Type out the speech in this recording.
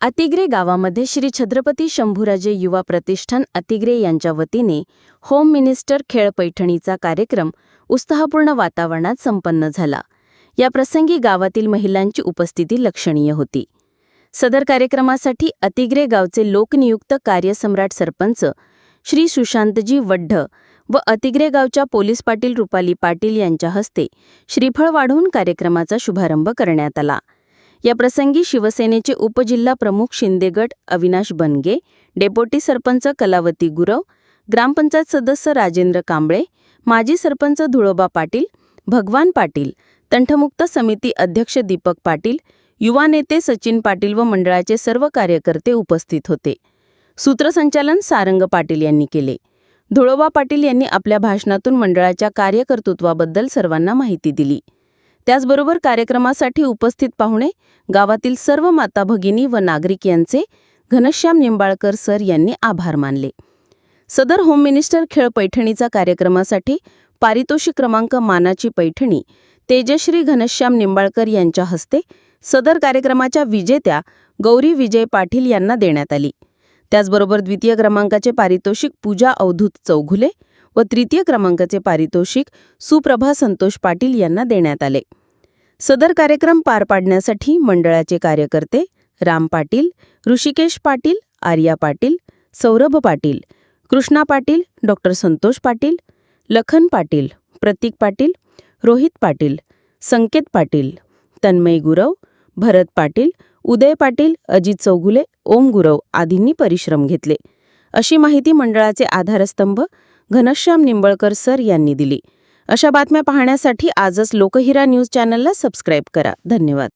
अतिग्रे गावामध्ये श्री छत्रपती शंभूराजे युवा प्रतिष्ठान अतिग्रे यांच्या वतीने होम मिनिस्टर खेळ पैठणीचा कार्यक्रम उत्साहपूर्ण वातावरणात संपन्न झाला. या प्रसंगी गावातील महिलांची उपस्थिती लक्षणीय होती. सदर कार्यक्रमासाठी अतिग्रे गावचे लोकनियुक्त कार्यसम्राट सरपंच श्री सुशांतजी वड्ढ व अतिग्रे गावच्या पोलीस पाटील रुपाली पाटील यांच्या हस्ते श्रीफळ वाढवून कार्यक्रमाचा शुभारंभ करण्यात आला. या प्रसंगी शिवसेनेचे उपजिल्हा प्रमुख शिंदेगट अविनाश बनगे डेपोटी सरपंच कलावती गुरव ग्रामपंचायत सदस्य राजेंद्र कांबळे माजी सरपंच धुळोबा पाटील भगवान पाटील तंठमुक्त समिती अध्यक्ष दीपक पाटील युवा नेते सचिन पाटील व मंडळाचे सर्व कार्यकर्ते उपस्थित होते. सूत्रसंचालन सारंग पाटील यांनी केले. धुळोबा पाटील यांनी आपल्या भाषणातून मंडळाच्या कार्यकर्तृत्वाबद्दल सर्वांना माहिती दिली. त्याचबरोबर कार्यक्रमासाठी उपस्थित पाहुणे गावातील सर्व माता भगिनी व नागरिक यांचे घनश्याम निंबाळकर सर यांनी आभार मानले. सदर होम मिनिस्टर खेळ पैठणीचा कार्यक्रमासाठी पारितोषिक क्रमांक मानाची पैठणी तेजश्री घनश्याम निंबाळकर यांच्या हस्ते सदर कार्यक्रमाच्या विजेत्या गौरी विजय पाटील यांना देण्यात आली. त्याचबरोबर द्वितीय क्रमांकाचे पारितोषिक पूजा अवधूत चौघुले व तृतीय क्रमांकाचे पारितोषिक सुप्रभा संतोष पाटील यांना देण्यात आले. सदर कार्यक्रम पार पाडण्यासाठी मंडळाचे कार्यकर्ते राम पाटील ऋषिकेश पाटील आर्या पाटील सौरभ पाटील कृष्णा पाटील डॉक्टर संतोष पाटील लखन पाटील प्रतीक पाटील रोहित पाटील संकेत पाटील तन्मय गुरव भरत पाटील उदय पाटील अजित चौगुले ओम गुरव आदींनी परिश्रम घेतले. अशी माहिती मंडळाचे आधारस्तंभ घनश्याम निंबळकर सर यांनी दिली. अशा बातम्या पाहण्यासाठी आजच लोकहिरा न्यूज चॅनलला सबस्क्राईब करा. धन्यवाद.